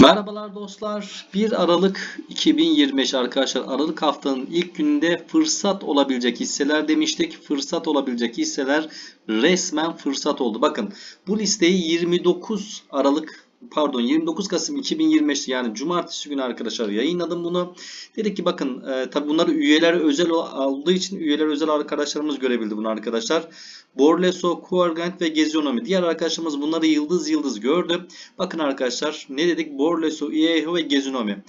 Merhabalar dostlar. 1 Aralık 2025 arkadaşlar. Aralık haftanın ilk gününde fırsat olabilecek hisseler demiştik. Fırsat olabilecek hisseler resmen fırsat oldu. Bakın bu listeyi 29 Aralık pardon 29 Kasım 2025 yani cumartesi günü arkadaşlar yayınladım bunu. Dedik ki bakın e, tabi bunları üyeler özel olduğu için üyeler özel arkadaşlarımız görebildi bunu arkadaşlar. Borleso, Kuargant ve Gezionomi. Diğer arkadaşlarımız bunları yıldız yıldız gördü. Bakın arkadaşlar ne dedik? Borleso, IEHO ve Gezionomi.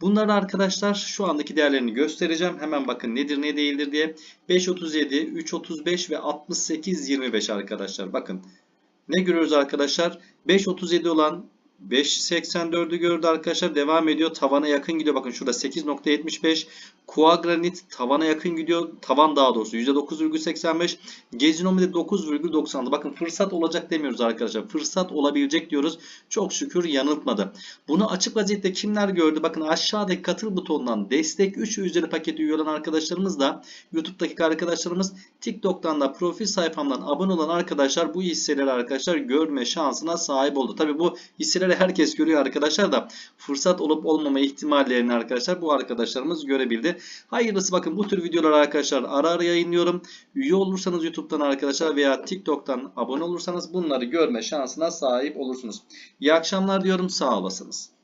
Bunları arkadaşlar şu andaki değerlerini göstereceğim. Hemen bakın nedir ne değildir diye. 5.37, 3.35 ve 68.25 arkadaşlar. Bakın ne görüyoruz arkadaşlar? 5.37 olan 5.84'ü gördü arkadaşlar. Devam ediyor. Tavana yakın gidiyor. Bakın şurada 8.75. Kuagranit tavana yakın gidiyor. Tavan daha doğrusu %9,85. Gezinomi de 9,96. Bakın fırsat olacak demiyoruz arkadaşlar. Fırsat olabilecek diyoruz. Çok şükür yanıltmadı. Bunu açık vaziyette kimler gördü? Bakın aşağıdaki katıl butonundan destek 3 üzeri paketi üye olan arkadaşlarımız da YouTube'daki arkadaşlarımız TikTok'tan da profil sayfamdan abone olan arkadaşlar bu hisseleri arkadaşlar görme şansına sahip oldu. Tabi bu hisseleri herkes görüyor arkadaşlar da fırsat olup olmama ihtimallerini arkadaşlar bu arkadaşlarımız görebildi. Hayırlısı bakın bu tür videolar arkadaşlar ara ara yayınlıyorum. Üye olursanız YouTube'dan arkadaşlar veya TikTok'tan abone olursanız bunları görme şansına sahip olursunuz. İyi akşamlar diyorum sağ olasınız.